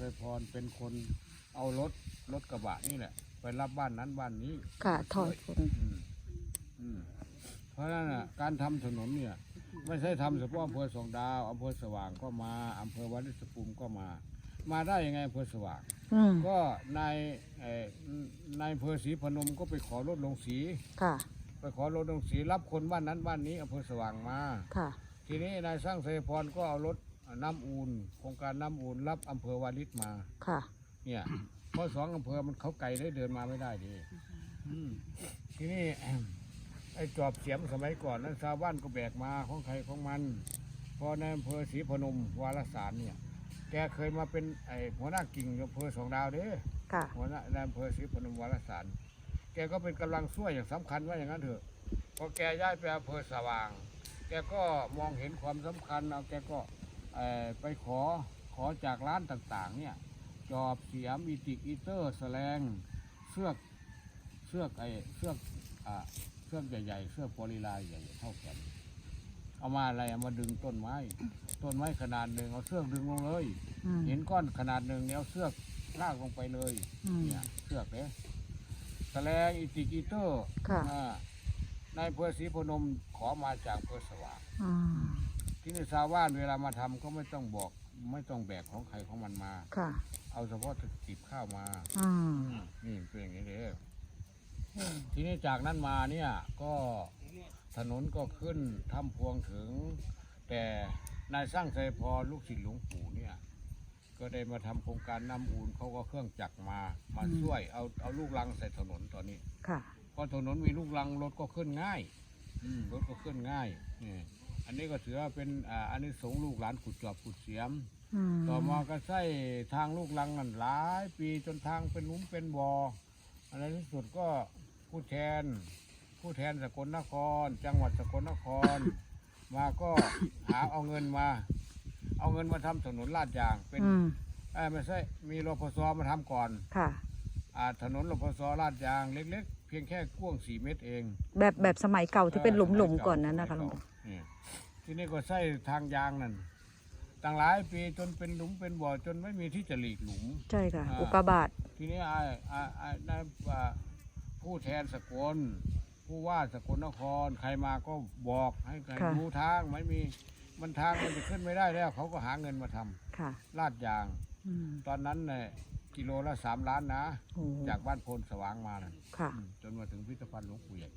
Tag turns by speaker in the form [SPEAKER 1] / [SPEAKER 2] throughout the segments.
[SPEAKER 1] ไพพรเป็นคนเอารถรถกระบะนี่แหละ ไปรับบ้านนั้นบ้านนี้
[SPEAKER 2] ค่ะถอยผล
[SPEAKER 1] อืมอืมเพราะฉะนั้นน่ะการทำถนนเนี่ย ไม่ใช่ทำเฉพาะอำเภอสองดาวอำเภอสว่างก็มาอำเภอวัดสภูมิก็มา มาได้ยังไงอำเภอสว่าง
[SPEAKER 2] อืม
[SPEAKER 1] ก็นายเอ่อนายอำเภอศรีพนมก็ไปขอรถลงสี
[SPEAKER 2] ค่ะ
[SPEAKER 1] ไปขอรถลงสีรับคนบ้านนั้นบ้านนี้อำเภอสว่างมา
[SPEAKER 2] ค่ะ
[SPEAKER 1] ทีนี้นายสร้างเสยพรก็เอารถ น้ำอูนโครงการน้ำอูนรับอำเภอวาริศมา
[SPEAKER 2] ค่ะ
[SPEAKER 1] เนี่ยเพราะสองอำเภอมันเขาไกลได้เดินมาไม่ได้ดีอืมทีนี้ ไอ้จอบเสียมสมัยก่อนนั้นชาวบ้านก็แบกมาของใครของมัน พอในอำเภอศรีพนมวารสารเนี่ย แกเคยมาเป็นไอ้หัวหน้ากิ่งอำเภอสองดาวเด้
[SPEAKER 2] ค่ะ
[SPEAKER 1] หัวหน้าในอำเภอศรีพนมวารสาร แกก็เป็นกำลังช่วยอย่างสำคัญว่าอย่างนั้นเถอะพอแกย้ายไปอำเภอสว่าง แกก็มองเห็นความสำคัญเอาแกก็เอ่อ ไปขอขอจากร้านต่างๆเนี่ยจอบเสียมอีติกอีเตอร์แสลงเสือกเสือกไอ้เสือกอ่าเสือกใหญ่ๆเสือกโพลีลายใหญ่ๆเท่ากันเอามาอะไรเอามาดึงต้นไม้ ต้นไม้ขนาดหนึ่งเอาเสือกดึงลงเลย
[SPEAKER 2] อืม
[SPEAKER 1] เห็นก้อนขนาดหนึ่งเนี่ยเอาเสือกลากลงไปเลย
[SPEAKER 2] อืม
[SPEAKER 1] เนี่ยเสือกเนี่ยแสลงอีติกอีเตอร์
[SPEAKER 2] ค่ะ
[SPEAKER 1] อ่านายอำเภอศรีพนมขอมาจากอำเภอสว่าง
[SPEAKER 2] อืม
[SPEAKER 1] ที่นี่ชาวบ้านเวลามาทำก็ไม่ต้องบอก ไม่ต้องแบกของใครของมันมา
[SPEAKER 2] ค่ะ
[SPEAKER 1] เอาเฉพาะติบข้าวมา
[SPEAKER 2] อืม
[SPEAKER 1] นี่เป็นอย่างนี้เลยทีนี้จากนั้นมาเนี่ยก็ถนนก็ขึ้นทำพวงถึง แต่นายสร้างไซพอลูกศิษย์หลวงปู่เนี่ย ก็ได้มาทำโครงการน้ำอูนเขาก็เครื่องจักรมามาช่วยเอาเอาลูกลังใส่ถนนตอนนี้
[SPEAKER 2] ค่ะ
[SPEAKER 1] พอถนนมีลูกลังรถก็ขึ้นง่ายอืมรถก็ขึ้นง่ายนี่ อันนี้ก็ถือว่าเป็นอ่าอันนี้สงส์ลูกหลานขุดจอบขุดเสียม
[SPEAKER 2] อืม
[SPEAKER 1] ต่อมาก็ใช้ทางลูกลังนั่นหลาย ปีจนทางเป็นหลุมเป็นบ่ออะไรที่สุดก็ผู้แทน ผู้แทนสกลนคร จังหวัดสกลนคร มาก็หาเอาเงินมา เอาเงินมาทำถนนลาดยางเป็น
[SPEAKER 2] อืม
[SPEAKER 1] เอ้ยไม่ใช่มีรพสมาทำก่อน
[SPEAKER 2] ค่ะ
[SPEAKER 1] อ่าถนนรพสลาดยางเล็ก ๆ เพียงแค่กว้างสี่เมตรเอง
[SPEAKER 2] แบบแบบสมัยเก่าที่เป็นหลุมหลุม
[SPEAKER 1] สย
[SPEAKER 2] ๆก่อนนั้นนะคะ
[SPEAKER 1] ส
[SPEAKER 2] หล
[SPEAKER 1] มั
[SPEAKER 2] วยง
[SPEAKER 1] เก่านี่ ที่นี่ก็ใช้ทางยางนั่นตั้งหลายปีจนเป็นหลุมเป็นบ่อจนไม่มีที่จะหลีกหลุม
[SPEAKER 2] ใช่ค่ะ
[SPEAKER 1] อ่า
[SPEAKER 2] อุกกาบาต
[SPEAKER 1] ทีนี้ไอ้ไอ้ไอ้นายอ่าผู้แทนสกลผู้ว่าสกลนคร ใครมาก็บอกให้ใครดูทางไม่มีมันทางมันจะขึ้นไม่ได้แล้ว เขาก็หาเงินมาทำ
[SPEAKER 2] ค่ะ
[SPEAKER 1] ลาดยาง
[SPEAKER 2] อืม
[SPEAKER 1] ตอนนั้นเนี่ยกิโลละสามล้านนะ
[SPEAKER 2] โอ้
[SPEAKER 1] จากบ้านโพนสว่างมานะ
[SPEAKER 2] ค่ะ
[SPEAKER 1] อืมจนมาถึงพิพิธภัณฑ์หลวงปู่ใหญ่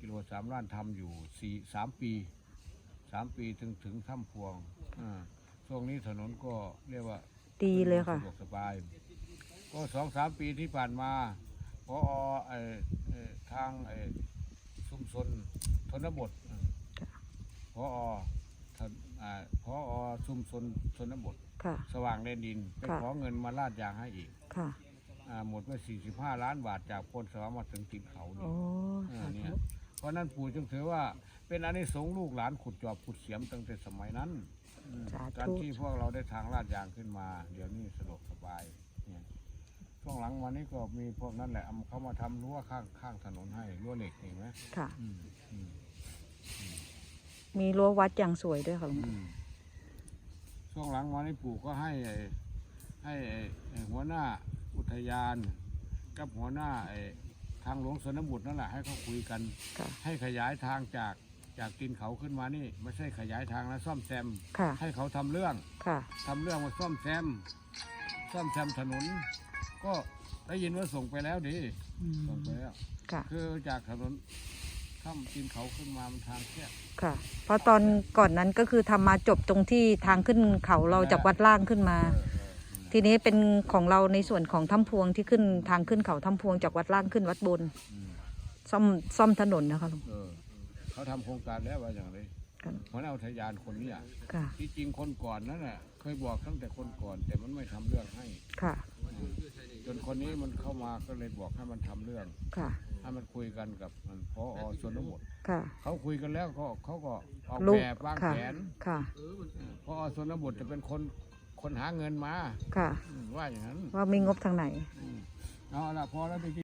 [SPEAKER 1] กิโลสามล้านทำอยู่สี่สามปี สามปีถึงถึงถ้ำพวงอ่าช่วงนี้ถนนก็เรียกว่า
[SPEAKER 2] ดีเลยค่ะ
[SPEAKER 1] สะดวกสบาย ก็สองสามปีที่ผ่านมาพอไอ้ไอ้ทางไอ้ชุมชนชนบท
[SPEAKER 2] ค่ะ
[SPEAKER 1] พอทนอ่าพอชุมชนชนบท
[SPEAKER 2] ค่ะ
[SPEAKER 1] สว่างแดนดินไป
[SPEAKER 2] ค่ะ
[SPEAKER 1] ขอเงินมาลาดยางให้อีก
[SPEAKER 2] ค่ะ
[SPEAKER 1] อ่าหมดไป45 ล้านบาทจากพลสวรรค์มาถึงตินเขานี่
[SPEAKER 2] โอ้
[SPEAKER 1] อ่า
[SPEAKER 2] สา
[SPEAKER 1] เนี่ย
[SPEAKER 2] ธุ
[SPEAKER 1] เพ ราะนั้นปู่จึงถือว่า เป็นอานิสงส์ลูกหลานขุดจอบขุดเสียมตั้งแต่สมัยนั้นอืม
[SPEAKER 2] สา
[SPEAKER 1] การ
[SPEAKER 2] ธุ
[SPEAKER 1] ที่พวกเราได้ทางลาดยางขึ้นมา เดี๋ยวนี้สะดวกสบายเนี่ยช่วงหลังวันนี้ก็มีพวกนั้นแหละเอาเขามาทำรั้วข้างข้างถนนให้รั้วเหล็กเห็นไหม
[SPEAKER 2] ค่ะ
[SPEAKER 1] อืมอืม
[SPEAKER 2] มีรั้ววัดอย่างสวยด้วยค่ะหลวง
[SPEAKER 1] อืมช่วงหลังวันนี้ปู่ก็ให้ไอ้ให้ไอ้ไอ้หัวหน้าอุทยาน กับหัวหน้าไอ้ ทางหลวงสนบุตรนั่นแหละให้เขาคุยกัน
[SPEAKER 2] ค่ะ
[SPEAKER 1] ให้ขยายทางจากจากตีนเขาขึ้นมานี่ ไม่ใช่ขยายทางแล้วซ่อมแซม
[SPEAKER 2] ค่ะ
[SPEAKER 1] ให้เขาทำเรื่อง
[SPEAKER 2] ค่ะ
[SPEAKER 1] ทำเรื่องมาซ่อมแซม ซ่อมแซมถนน ก็ได้ยินว่าส่งไปแล้วดิ
[SPEAKER 2] อืม
[SPEAKER 1] ส่งไปแล้ว
[SPEAKER 2] ค่ะ
[SPEAKER 1] คือจากถนนข้ามตีนเขาขึ้นมามันทางแคบ
[SPEAKER 2] ค่ะ เพราะตอนก่อนนั้นก็คือทำมาจบตรงที่ทางขึ้นเขาเราจากวัดล่างขึ้นมา
[SPEAKER 1] เออเออ
[SPEAKER 2] ทีนี้เป็นของเราในส่วนของถ้ำพวงที่ขึ้นทางขึ้นเขาถ้ำพวงจากวัดล่างขึ้นวัดบน
[SPEAKER 1] อืม
[SPEAKER 2] ซ่อมซ่อมถนนนะคะหลวง
[SPEAKER 1] เออเขาทำโครงการแล้วว่าอย่างไร
[SPEAKER 2] ค่ะ
[SPEAKER 1] หัวหน้าอุทยานคนเนี้
[SPEAKER 2] ค่ะ
[SPEAKER 1] ที่จริงคนก่อนนั่นแหละเคยบอกตั้งแต่คนก่อน แต่มันไม่ทำเรื่องให้
[SPEAKER 2] ค่ะ
[SPEAKER 1] จนคนนี้มันเข้ามาก็เลยบอกให้มันทำเรื่อง
[SPEAKER 2] ค่ะ
[SPEAKER 1] ให้มันคุยกันกับมันพอชนบท
[SPEAKER 2] ค่ะ
[SPEAKER 1] เขาคุยกันแล้วก็เขาก็ออก
[SPEAKER 2] ลูก
[SPEAKER 1] แบบวาง
[SPEAKER 2] ค่ะ
[SPEAKER 1] แผน
[SPEAKER 2] ค่ะ
[SPEAKER 1] พอชนบทจะเป็นคน คนหาเงินมา
[SPEAKER 2] ค่ะ
[SPEAKER 1] อืมว่าอย่างนั้น
[SPEAKER 2] ว่ามีงบทางไหน
[SPEAKER 1] อืมเอาละพอแล้วจริง